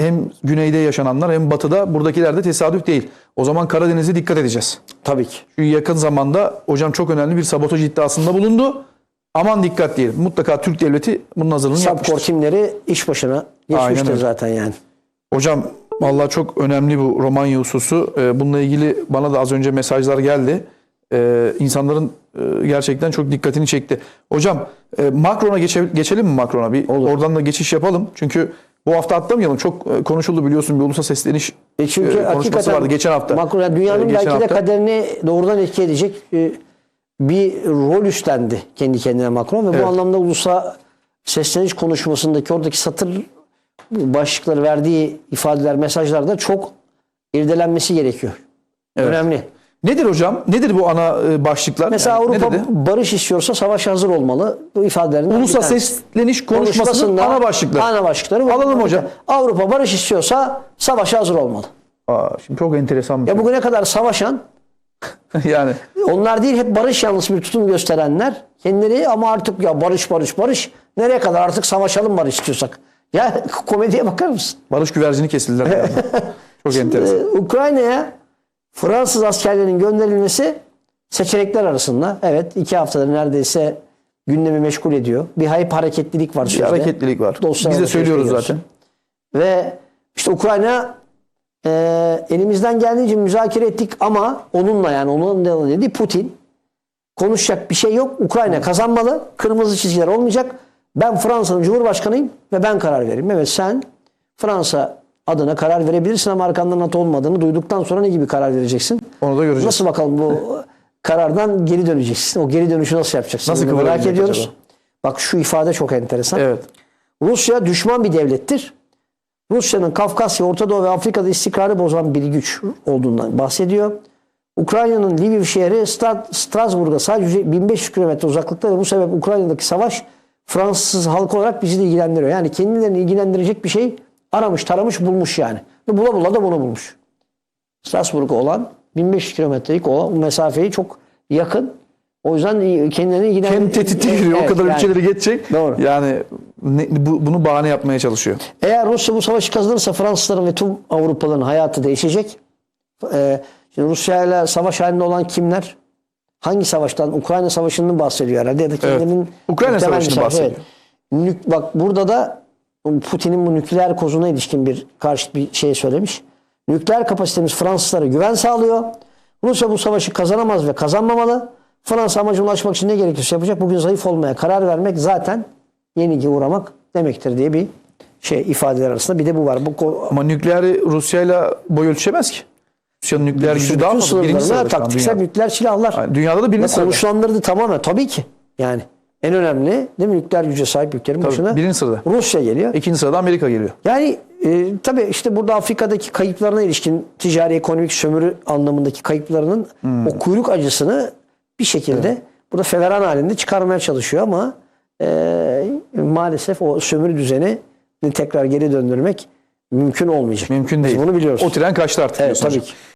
hem güneyde yaşananlar hem batıda buradakiler de tesadüf değil. O zaman Karadeniz'e dikkat edeceğiz. Tabii ki. Şu yakın zamanda hocam çok önemli bir sabotaj iddiasında bulundu. Aman dikkat diyelim. Mutlaka Türk devleti bunun hazırlığını Subkor yapmıştır. timleri iş başına geçmiştir zaten yani. Hocam vallahi çok önemli bu Romanya hususu. Ee, Bununla ilgili bana da az önce mesajlar geldi. Ee, insanların e, gerçekten çok dikkatini çekti. Hocam e, Macron'a geçe- geçelim mi Macron'a? Bir Olur. oradan da geçiş yapalım. Çünkü bu hafta atlamayalım. Çok e, konuşuldu biliyorsun bir ulusal sesleniş E çünkü e, konuşması vardı geçen hafta. Macron yani dünyanın E, belki de hafta. kaderini doğrudan etki edecek e, bir rol üstlendi kendi kendine Macron ve Evet. bu anlamda ulusal sesleniş konuşmasındaki oradaki satır başlıkları verdiği ifadeler, mesajlar da çok irdelenmesi gerekiyor. Önemli. Nedir hocam? Nedir bu ana e, başlıklar? Mesela Yani Avrupa barış istiyorsa savaşa hazır olmalı. Bu ifadelerinden Ulusal sesleniş konuşmasının ana başlıkları. Ana başlıkları. bu. Alalım hocam. Avrupa barış istiyorsa savaşa hazır olmalı. Aa, şimdi çok enteresan bir Ya bugüne kadar savaşan şey. yani Onlar değil hep barış yanlısı bir tutum gösterenler. Kendileri ama artık ya barış barış barış. Nereye kadar artık savaşalım barış istiyorsak. Ya komediye bakar mısın? barış güvercini kesildiler. çok enteresan. Ukrayna'ya Fransız askerlerinin gönderilmesi seçenekler arasında. Evet iki haftadır neredeyse gündemi meşgul ediyor. Bir hype hareketlilik var. Bir sözde. hareketlilik var. Dosyalar Biz de söylüyoruz zaten. Ve işte Ukrayna e, elimizden geldiğince müzakere ettik ama onunla yani onun ne dedi Putin konuşacak bir şey yok. Ukrayna kazanmalı. Kırmızı çizgiler olmayacak. Ben Fransa'nın Cumhurbaşkanıyım ve ben karar veririm. Evet sen Fransa adına karar verebilirsin ama arkanda NATO olmadığını duyduktan sonra ne gibi karar vereceksin? Onu da göreceğiz. Nasıl bakalım bu karardan geri döneceksin? O geri dönüşü nasıl yapacaksın? Nasıl merak ediyoruz. acaba? Bak şu ifade çok enteresan. Evet. Rusya düşman bir devlettir. Rusya'nın Kafkasya, Orta Doğu ve Afrika'da istikrarı bozan bir güç olduğundan bahsediyor. Ukrayna'nın Lviv şehri Stra- Strasbourg'a sadece 1500 kilometre uzaklıkta ve bu sebep Ukrayna'daki savaş Fransız halkı olarak bizi de ilgilendiriyor. Yani kendilerini ilgilendirecek bir şey aramış, taramış, bulmuş yani. Ve bula bula da bunu bulmuş. Strasbourg'a olan 1500 kilometrelik o mesafeyi çok yakın. O yüzden kendilerini ilgilen... Hem tehditli giriyor o Evet, kadar yani. ülkeleri geçecek. Doğru. Yani ne- bu- bunu bahane yapmaya çalışıyor. Eğer Rusya bu savaşı kazanırsa Fransızların ve tüm Avrupalıların hayatı değişecek. Ee, şimdi Rusya ile savaş halinde olan kimler? Hangi savaştan? Ukrayna Savaşı'ndan bahsediyor herhalde. Ya da kendinin Ukrayna muhtemel bir Savaşı'nı savaş. bahsediyor. Nük- bak burada da Putin'in bu nükleer kozuna ilişkin bir karşı bir şey söylemiş. Nükleer kapasitemiz Fransızlara güven sağlıyor. Rusya bu savaşı kazanamaz ve kazanmamalı. Fransa amacına ulaşmak için ne gerekiyorsa yapacak. Bugün zayıf olmaya karar vermek zaten yenilgi uğramak demektir diye bir şey ifadeler arasında bir de bu var. Bu Ama nükleeri Rusya'yla boy ölçüşemez ki. Rusya'nın nükleer gücü daha fazla. Birinci sırada taktiksel nükleer silahlar. Yani dünyada da birinci sırada. konuşlandırdı tamamen tabii ki. Yani en önemli değil mi nükleer güce sahip ülkelerin başına birinci sırada. Rusya geliyor. İkinci sırada Amerika geliyor. Yani e, tabii işte burada Afrika'daki kayıplarına ilişkin ticari ekonomik sömürü anlamındaki kayıplarının Hmm. o kuyruk acısını bir şekilde burada federal halinde çıkarmaya çalışıyor ama e, maalesef o sömürü düzeni tekrar geri döndürmek mümkün olmayacak. Mümkün Biz değil. bunu biliyoruz. O tren kaçtı artık. Evet tabii ki.